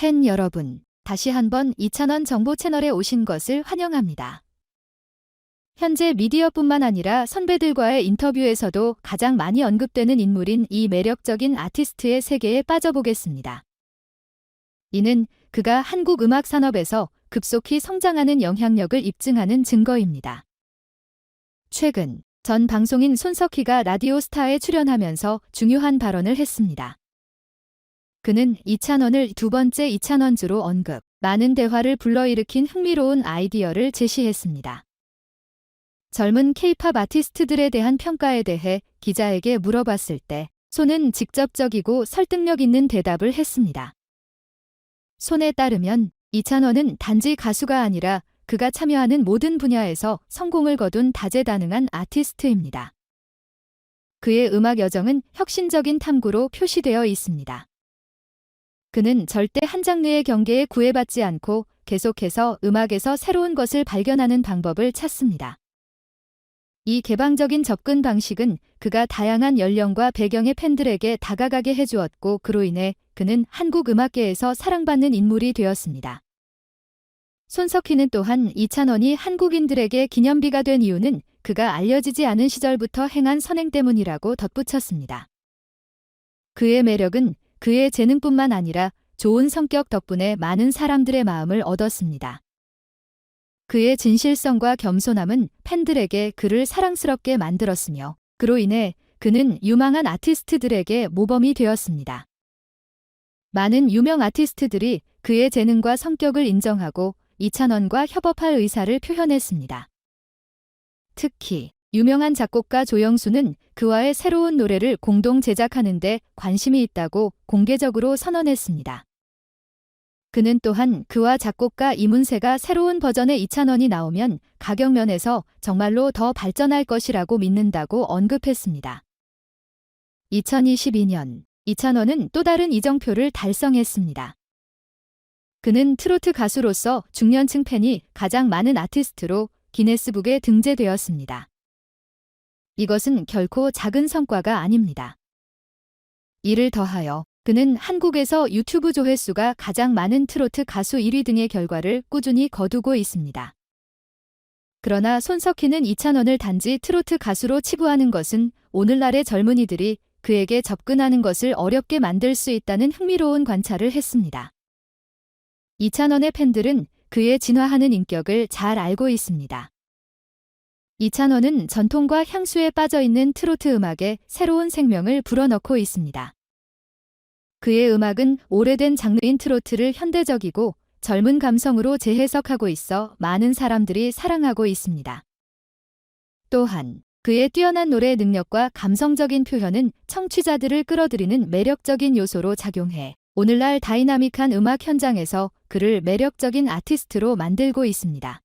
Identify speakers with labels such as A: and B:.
A: 팬 여러분, 다시 한번 이찬원 정보 채널에 오신 것을 환영합니다. 현재 미디어뿐만 아니라 선배들과의 인터뷰에서도 가장 많이 언급되는 인물인 이 매력적인 아티스트의 세계에 빠져보겠습니다. 이는 그가 한국 음악 산업에서 급속히 성장하는 영향력을 입증하는 증거입니다. 최근 전 방송인 손석희가 라디오 스타에 출연하면서 중요한 발언을 했습니다. 그는 이찬원을 두 번째 이찬원주로 언급, 많은 대화를 불러일으킨 흥미로운 아이디어를 제시했습니다. 젊은 케이팝 아티스트들에 대한 평가에 대해 기자에게 물어봤을 때 손은 직접적이고 설득력 있는 대답을 했습니다. 손에 따르면 이찬원은 단지 가수가 아니라 그가 참여하는 모든 분야에서 성공을 거둔 다재다능한 아티스트입니다. 그의 음악 여정은 혁신적인 탐구로 표시되어 있습니다. 그는 절대 한 장르의 경계에 구애받지 않고 계속해서 음악에서 새로운 것을 발견하는 방법을 찾습니다. 이 개방적인 접근 방식은 그가 다양한 연령과 배경의 팬들에게 다가가게 해주었고 그로 인해 그는 한국 음악계에서 사랑받는 인물이 되었습니다. 손석희는 또한 이찬원이 한국인들에게 기념비가 된 이유는 그가 알려지지 않은 시절부터 행한 선행 때문이라고 덧붙였습니다. 그의 매력은 그의 재능뿐만 아니라 좋은 성격 덕분에 많은 사람들의 마음을 얻었습니다. 그의 진실성과 겸손함은 팬들에게 그를 사랑스럽게 만들었으며 그로 인해 그는 유망한 아티스트들에게 모범이 되었습니다. 많은 유명 아티스트들이 그의 재능과 성격을 인정하고 이찬원과 협업할 의사를 표현했습니다. 특히 유명한 작곡가 조영수는 그와의 새로운 노래를 공동 제작하는데 관심이 있다고 공개적으로 선언했습니다. 그는 또한 그와 작곡가 이문세가 새로운 버전의 이찬원이 나오면 가격 면에서 정말로 더 발전할 것이라고 믿는다고 언급했습니다. 2022년 이찬원은 또 다른 이정표를 달성했습니다. 그는 트로트 가수로서 중년층 팬이 가장 많은 아티스트로 기네스북에 등재되었습니다. 이것은 결코 작은 성과가 아닙니다. 이를 더하여 그는 한국에서 유튜브 조회수가 가장 많은 트로트 가수 1위 등의 결과를 꾸준히 거두고 있습니다. 그러나 손석희는 이찬원을 단지 트로트 가수로 치부하는 것은 오늘날의 젊은이들이 그에게 접근하는 것을 어렵게 만들 수 있다는 흥미로운 관찰을 했습니다. 이찬원의 팬들은 그의 진화하는 인격을 잘 알고 있습니다. 이찬원은 전통과 향수에 빠져 있는 트로트 음악에 새로운 생명을 불어넣고 있습니다. 그의 음악은 오래된 장르인 트로트를 현대적이고 젊은 감성으로 재해석하고 있어 많은 사람들이 사랑하고 있습니다. 또한 그의 뛰어난 노래 능력과 감성적인 표현은 청취자들을 끌어들이는 매력적인 요소로 작용해 오늘날 다이나믹한 음악 현장에서 그를 매력적인 아티스트로 만들고 있습니다.